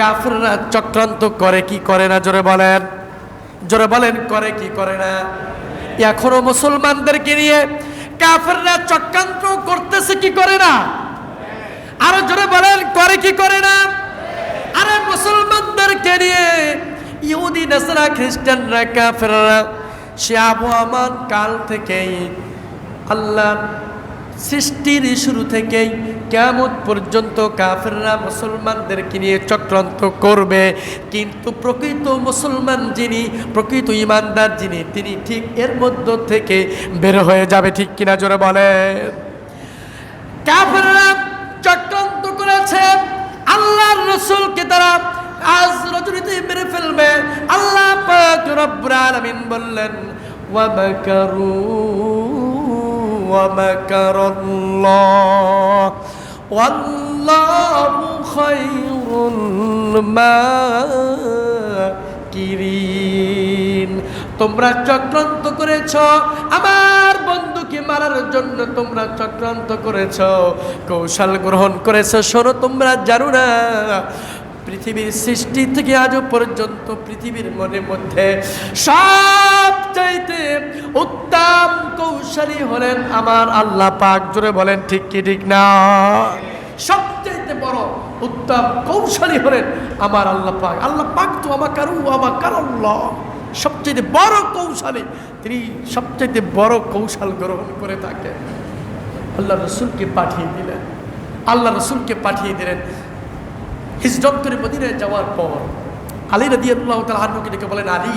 কাফেররা চক্রান্ত করে কি করে না? জোরে বলেন। জোরে বলেন, করে কি করে না? এখনও মুসলমানদেরকে নিয়ে কাফেররা চক্রান্ত করতেছে কি করে না? আরও জোরে বলেন, করে কি করে না? আরে মুসলমানদেরকে নিয়ে ইহুদি, নাসারা, খ্রিস্টানরা, কাফেররা, সে আবহামান কাল থেকেই আল্লাহ সৃষ্টির শুরু থেকেই কেমন পর্যন্ত কাফেররা মুসলমানদেরকে নিয়ে চক্রান্ত করবে। কিন্তু প্রকৃত মুসলমান যিনি, প্রকৃত ইমানদার যিনি, তিনি ঠিক এর মধ্য থেকে বের হয়ে যাবে ঠিক কিনা জোরে বলে কাফেররা চক্রান্ত করেছে। আল্লাহর রসুলকে তারা আজ রজনীতে মেরে ফেলবে। আল্লাহ পাক রব্বুল আলামিন বললেন ওয়ামাকারু ওয়ামাকারাল্লাহ ওয়াল্লাহু খায়রুল মাকিরিন তোমরা চক্রান্ত করেছ, আমার বন্ধুকে মারার জন্য তোমরা চক্রান্ত করেছ, কৌশল গ্রহণ করেছ। শোনো, তোমরা জানো না, পৃথিবীর সৃষ্টি থেকে আজও পর্যন্ত পৃথিবীর মনের মধ্যে সব চাইতে উত্তম কৌশলী হলেন আমার আল্লাহ পাক। জোরে বলেন, ঠিক কি, ঠিক না? সবচাইতে বড় উত্তম কৌশলী হলেন আমার আল্লাহ পাক। আল্লাহ পাক তো আমার কারু আমার কারল্লাহ সবচেয়ে বড় কৌশলী, তিনি সবচেয়ে বড় কৌশল গ্রহণ করে থাকেন। আল্লাহ রসুলকে পাঠিয়ে দিলেন। আল্লাহ রসুলকে পাঠিয়ে দিলেন। হিজরত করে মদিনায় যাওয়ার পর আলী রাদি আল্লাহ তালকে ডেকে বলেন, আলী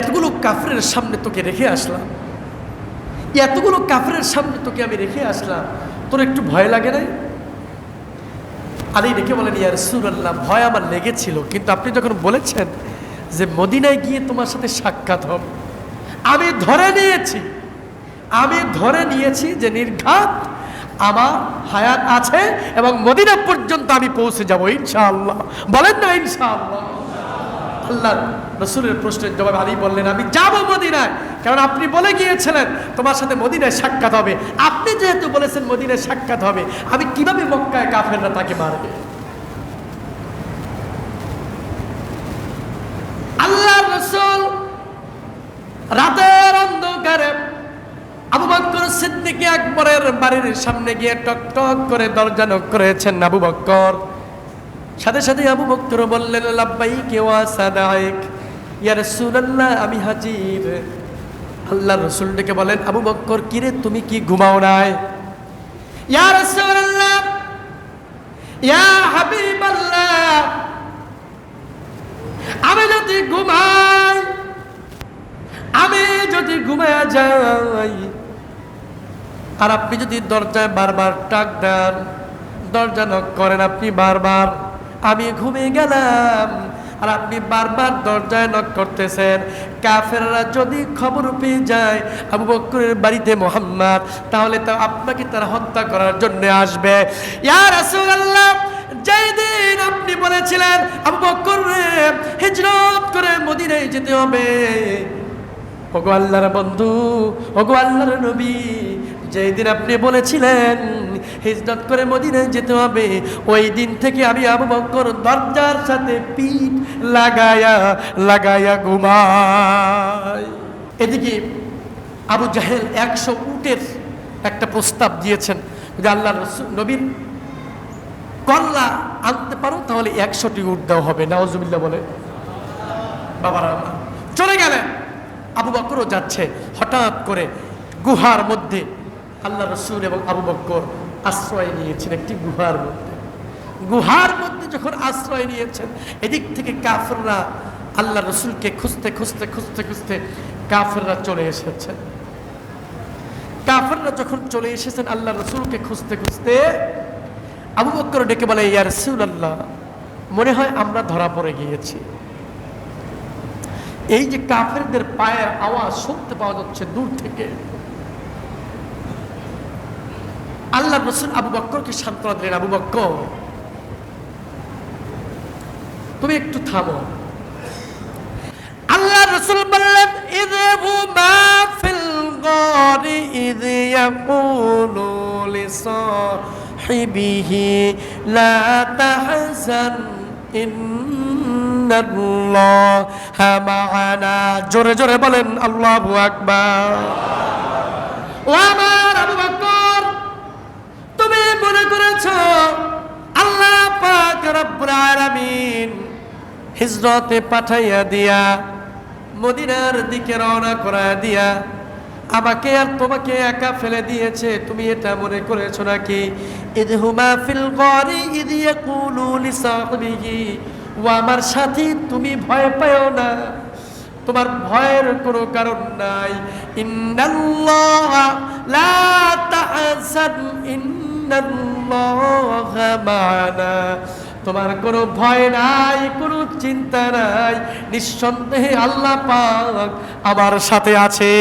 এতগুলো কাফরের সামনে তোকে রেখে আসলাম। এতগুলো কাফরের সামনে তোকে আমি রেখে আসলাম। তোর একটু ভয় লাগে নাই? আলী ডেকে বলেন ইয়ার সুরাল্লাহ ভয় আমার লেগেছিল। কিন্তু আপনি যখন বলেছেন যে মদিনায় গিয়ে তোমার সাথে সাক্ষাৎ হবে, আমি ধরে নিয়েছি, আমি ধরে নিয়েছি যে নির্ঘাত আমার হায়াত আছে এবং মদিনা পর্যন্ত আমি পৌঁছে যাব, ইনশাআল্লাহ। বলেন না, ইনশাআল্লাহ। আল্লাহ রসুলের প্রশ্নের জবাব আলী বললেন, আমি যাব মদিনায়। কারণ আপনি বলে গিয়েছিলেন, তোমার সাথে মদিনায় সাক্ষাৎ হবে। আপনি যেহেতু বলেছেন মদিনায় সাক্ষাৎ হবে, আমি কীভাবে মক্কায় কাফেররা তাকে মারবে? আল্লাহ রসুল রাতের অন্ধকারে আবু বক্কর সিদ্দিকী আকবরের বাড়ির সামনে গিয়ে টক টক করে দরজা নক করেছেন আবু বক্কর। সাথে সাথে আবু বক্কর বললেন লাব্বাই কেউ সাদাইক, ইয়া রাসূলুল্লাহ, আমি হাজির। আল্লাহ রসুল ডেকে বলেন, আবু বক্কর কিরে, তুমি কি ঘুমাও নাই? ইয়া রাসূলুল্লাহ, ইয়া হাবিবাল্লাহ, আমি যদি ঘুমাই, আমি যদি ঘুমায়া যাই, আর আপনি যদি দরজায় বারবার টাক দেন, দরজা নক করেন আপনি বারবার। আমি ঘুমিয়ে গেলাম। আর আপনি বারবার দরজায় নক করতেছেন। কাফেররা যদি খবর পেয়ে যায়, আবু বক্করের বাড়িতে মোহাম্মদ, তাহলে তো আপনাকে তারা হত্যা করার জন্য আসবে। ইয়া দিন আপনি বলেছিলেন, আবু বক্কর রে, হিজরত করে মদিনায় যেতে হবে। ওগো আল্লাহর বন্ধু, ওগো আল্লাহর নবী, যেই দিন আপনি বলেছিলেন হিজরত করে মদিনায় যেতে হবে। ওই দিন থেকে আমি আবু বকর দরজার সাথে পিঠ লাগায়া লাগায়া ঘুমাই। এদিকে আবু জাহেল একশো উটের একটা প্রস্তাব দিয়েছেন যে আল্লাহ নবীর কল্লা আনতে পারো, তাহলে একশোটি উট দেওয়া হবে। নওয়াজুবিল্লাহ বলে। বাবারা, চলে গেলেন। আবু বকরও যাচ্ছে। হঠাৎ করে গুহার মধ্যে আল্লাহ রসুল এবং আবু বকর আশ্রয় নিয়েছেন একটি গুহার মধ্যে। গুহার মধ্যে যখন আশ্রয় নিয়েছেন, এদিক থেকে কাফররা আল্লাহ রসুলকে খুঁজতে খুঁজতে খুঁজতে খুঁজতে কাফররা চলে এসেছেন। কাফররা যখন চলে এসেছেন, আল্লাহ রসুলকে খুঁজতে খুঁজতে আবু বকর ডেকে বলে, ইয়া রসুল আল্লাহ মনে হয় আমরা ধরা পড়ে গিয়েছি। এই যে কাফেরদের পায়ের আওয়াজ শুনতে পাওয়া যাচ্ছে দূর থেকে। আল্লাহ রসুল আবু বক্করকে সান্ত্বনা দিলেন, আবু বক্কর, তুমি একটু থামো। আল্লাহ রসুল বললেন ইদহু মা ফিল গারি ইদ ইয়াকুলু লিসাহিবিহি, লা তাহজান ইন্নাল্লাহা মা'ানা জোরে জোরে বলেন, আল্লাহু আকবার। ও মনে আল্লাহ পাক রব্বুল আলামিন হিজরতে পাঠাইয়া দিয়া, মদিনার দিকে রওনা করা দিয়া, আমাকে আর তোমাকে একা ফেলে দিয়েছে, তুমি এটা মনে করেছ নাকি? ইদহুমা ফিল গরি ইদ ইয়াকুলু লিসাহিবিহি, ও আমার সাথী, তুমি ভয় পাও না। তোমার ভয়ের কোনো কারণ নাই। ইন্নাল্লাহা লা তাহজান ইন্নাল্লাহা তোমার কোনো ভয় নাই, কোনো চিন্তা নাই। নিঃসন্দেহে আল্লাহ পাক আমার সাথে আছে।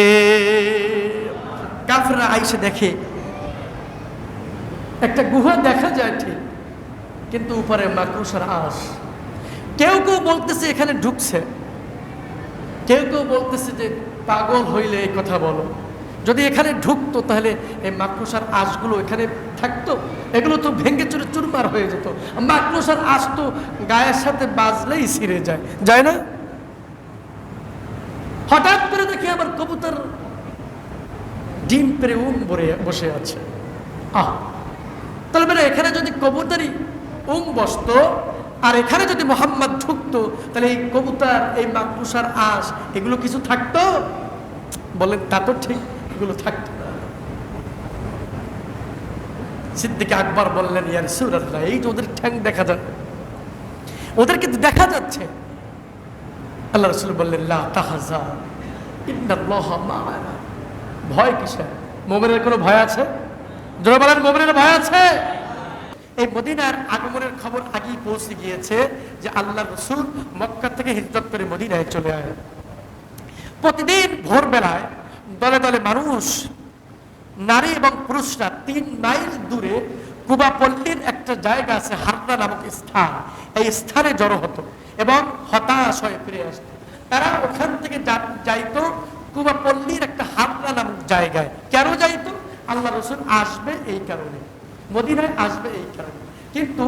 কাফেররা আইসে দেখে, একটা গুহা দেখা যায় ঠিক, কিন্তু উপরে মাকড়সার আশ। কেউ কেউ বলতেছে এখানে ঢুকছে। কেউ কেউ বলতেছে যে পাগল হইলে এই কথা বলো। যদি এখানে ঢুকতো, তাহলে এই মাকড়সার আঁশগুলো এখানে থাকতো। এগুলো তো ভেঙে চুরে, চুরমার হয়ে যেত। মাকড়সার আঁশ তো গায়ের সাথে বাজলেই ছিঁড়ে যায়। যায় না? হঠাৎ করে দেখি আমার কবুতর ডিম পেরে উম বসে আছে। আহ! তাহলে মানে এখানে যদি কবুতরই উম বসতো, আর এখানে যদি মোহাম্মদ ঢুকতো, তাহলে এই কবুতর, এই মাকড়সার আঁশ, এগুলো কিছু থাকতো? বলেন, তা তো ঠিক। এগুলো থাকতো সিদ্দিকে আকবর বললেন, ইয়ার সুরাল্লাহ এই ওদের ঠ্যাং দেখা যায় ওদের কিন্তু দেখা যাচ্ছে। আল্লাহ রসুল বললেন তাহাজা ভয় কিসের? মোমেনের কোনো ভয় আছে? জোরে বলেন, মোমেনের ভয় আছে? এই মদিনার আগমনের খবর আগেই পৌঁছে গিয়েছে যে আল্লাহ রসুল মক্কা থেকে হিজরত করে মদিনায় চলে আয়। প্রতিদিন ভোরবেলায় দলে দলে মানুষ, নারী এবং পুরুষরা তিন মাইল দূরে কুবাপল্লীর একটা জায়গা আছে হারনা নামক স্থান। এই স্থানে জড়ো হতো এবং হতাশ হয়ে ফিরে আসতো। তারা ওখান থেকে যাইতো কুবা পল্লীর একটা হারনা নামক জায়গায়। কেন যাইতো? আল্লাহ রসুল আসবে এই কারণে। মদিনায় আসবে এই কারণে। কিন্তু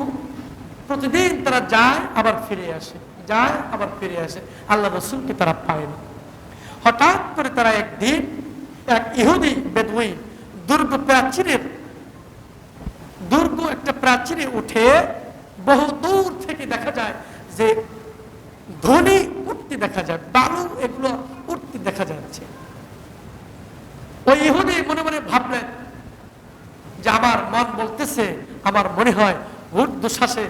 প্রতিদিন তারা যায়, আবার ফিরে আসে, যায়, আবার ফিরে আসে। আল্লাহ রসুলকে তারা পায় না। হঠাৎ করে তারা একদিন এক ইহুদি বেদুই দুর্গ প্রাচীরের, দুর্গ একটা প্রাচীরে উঠে বহু দূর থেকে দেখা যায় যে ধ্বনি উঠতে দেখা যায় বালু এগুলো উঠতে দেখা যাচ্ছে। ওই ইহুদি মনে মনে ভাবলেন যে আমার মন বলতেছে, আমার মনে হয় ঊর্ধ্বশ্বাসে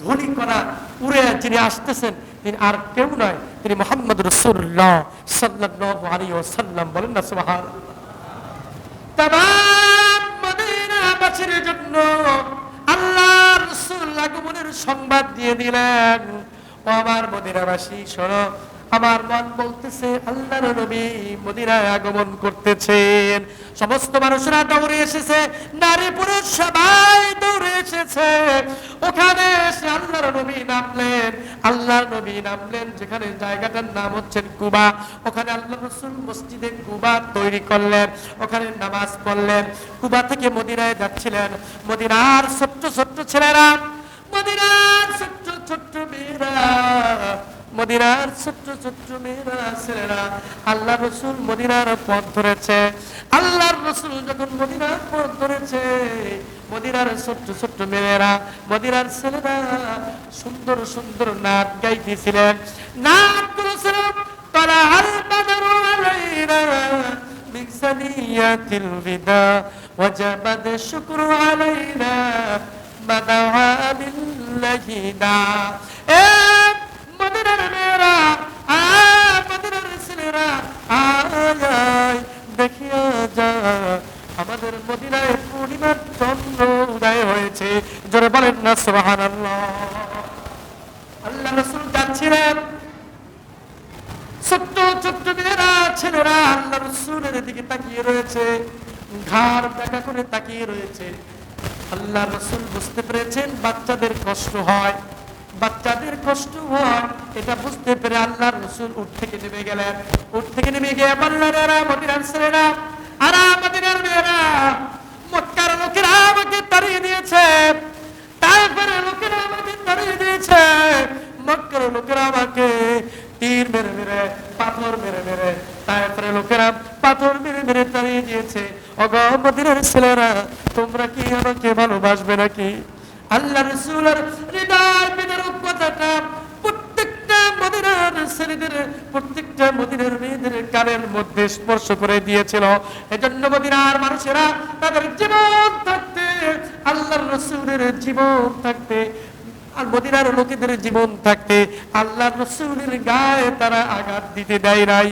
ধ্বনি করা উড়ে যিনি আসতেছেন তিনি আর কেউ নয়, তিনি মোহাম্মদ রসুল্লাহ সাল্লাহ আলী সাল্লাম বলেন না সুবাহান তামাম মদিনাবাসীর জন্য আল্লাহ রসুল আগমনের সংবাদ দিয়ে দিলেন। আমার মদিনাবাসী, শোনো আমার মন বলতেছে, আল্লাহর নবী মদিনায় আগমন করতেছেন। সমস্ত মানুষরা দৌড়ে এসেছে নারী পুরুষ সবাই দৌড়ে এসেছে। ওখানে এসে আল্লাহর নবী নামলেন, আল্লাহর নবী নামলেন, যেখানে জায়গাটার নাম হচ্ছে কুবা। ওখানে আল্লাহ রসুল মসজিদে কুবা তৈরি করলেন, ওখানে নামাজ পড়লেন, কুবা থেকে মদিনায় যাচ্ছিলেন। মদিনার ছোট্ট ছোট্ট ছেলেরা, মদিনার ছোট্ট ছোট্ট মেয়েরা মদিনার ছোট্ট ছোট্ট মেয়েরা ছেলেরা আল্লাহ রসুল মদিনার পথ ধরেছে আল্লাহর রসুল যখন মদিনার পথ ধরেছে মদিনার ছোট্ট ছোট্ট মেয়েরা মদিনার ছেলেরা সুন্দর সুন্দর নাচ গাইতেছিলেন নাচ করেছিলেন তারা আর বাদারু আলাইনা من ثنيات الوداع وجب الشكر علينا ما دعا لله داع আমাদের মদিনায় পূর্ণিমার চন্দ্র উদয় হয়েছে। জোরে বলেন না আল্লাহ আল্লাহ রসুল যাচ্ছিলেন ছোট্ট ছেলেরা, আল্লাহ রসুলের দিকে তাকিয়ে রয়েছে। ঘাড় দেখা করে তাকিয়ে রয়েছে। আল্লাহ রসুল বুঝতে পেরেছেন বাচ্চাদের কষ্ট হয়। বাচ্চাদের কষ্ট হয়, এটা বুঝতে পেরে আল্লাহ রসুল উঠ থেকে নেমে গেলেন। উঠ থেকে নেমে গিয়ে পাল্লারা মদিনার ছেলেরা, আর মেয়েরা, মক্কার লোকেরা আমাকে তাড়িয়ে দিয়েছে, তারপরে লোকেরা আমাকে তাড়িয়ে দিয়েছে, মক্কার লোকেরা আমাকে তীর মেরে মেরে, পাথর মেরে মেরে, তারপরে লোকেরা পাথর মেরে মেরে তাড়িয়ে দিয়েছে। অগমদিনের ছেলেরা, তোমরা কি আমাকে ভালোবাসবে নাকি? আল্লাহ রসুলের হৃদয় কথাটা প্রত্যেকটা মদিনার ছেলেদের, প্রত্যেকটা মদিনার কানের মধ্যে স্পর্শ করে দিয়েছিল। এজন্য মদিনার মানুষেরা তাদের জীবন থাকতে, আল্লাহর রসুলের জীবন থাকতে, আর মদিনার লোকেদের জীবন থাকতে আল্লাহ রসুলের গায়ে তারা আঘাত দিতে দেয় নাই।